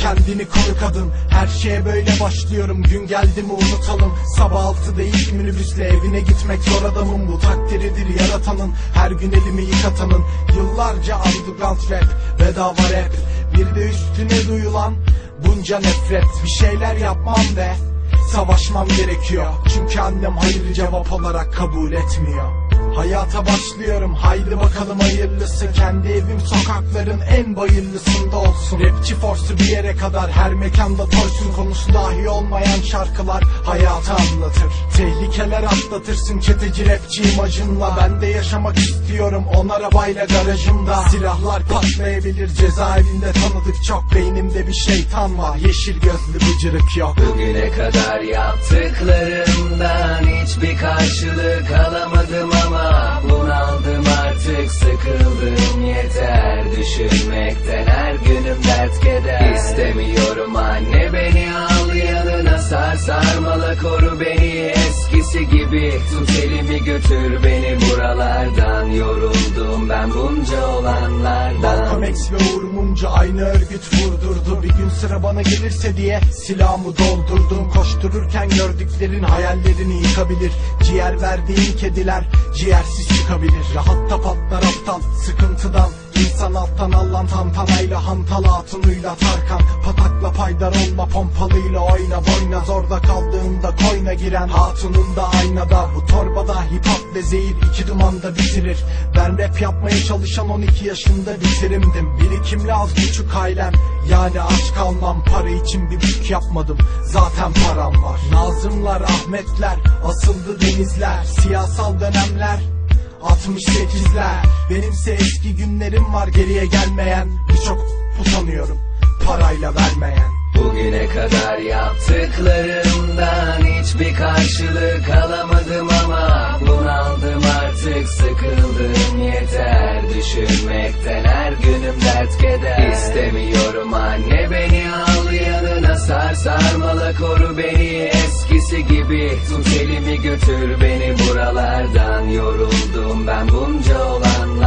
Kendini koru kadın. Her şeye böyle başlıyorum. Gün geldi mi unutalım. Sabah altıda ilk minibüsle evine gitmek zor adamım. Bu takdiridir yaratanın. Her gün elimi yıkatanın. Yıllarca underground rap Bedava rap. Bir de üstüne duyulan Bunca nefret. Bir şeyler yapmam ve Savaşmam gerekiyor. Çünkü annem hayır cevap olarak kabul etmiyor Hayata başlıyorum haydi bakalım hayırlısı. Kendi evim sokakların en bayırlısında olsun. Rapçi forsu bir yere kadar her mekanda toysun Konusu dahi olmayan şarkılar hayatı anlatır. Tehlikeler atlatırsın çeteci rapçi imajınla Ben de yaşamak istiyorum on arabayla garajımda. Silahlar patlayabilir cezaevinde tanıdık çok. Beynimde bir şeytan var yeşil gözlü bıcırık yok. Bugüne kadar yaptıklarımdan hiçbir karşılık alamadım ama Bunaldım artık sıkıldım. Yeter Düşünmekten. Her günüm dert keder. İstemiyorum anne beni al yanına sar. Sarmala koru beni. Eskisi gibi Tut elimi götür beni buralardan. Yoruldum ben bunca olanlardan X ve Mumcu aynı örgüt vurdurdu. Bir gün sıra bana gelirse diye silahımı doldurdum Koştururken gördüklerin hayallerini yıkabilir. Ciğer verdiğin kediler ciğersiz çıkabilir. Rahatta patlar aptal sıkıntıdan İnsan alttan allan tantanayla hantal hatunuyla Tarkan Patakla olma pompalıyla oyna boyna. Zorda kaldığında koyna giren hatunun da aynada Bu torbada hip hop ve zehir iki dumanda bitirir. Ben rap yapmaya çalışan 12 yaşında bitirimdim. Birikimli az buçuk ailem. Yani aç kalmam Para için bir bük yapmadım. Zaten param var. Nazımlar Ahmetler asıldı denizler. Siyasal dönemler 68'ler Benimse eski günlerim var geriye gelmeyen. Birçok utanıyorum parayla vermeyen Bugüne kadar yaptıklarımdan hiçbir karşılık alamadım ama Bunaldım artık sıkıldım. Yeter Düşünmekten her günüm dert keder. İstemiyorum anne beni al yanına sar sarmala koru beni. Eskisi gibi Tut elimi götür beni buralardan. Yoruldum ben bunca olan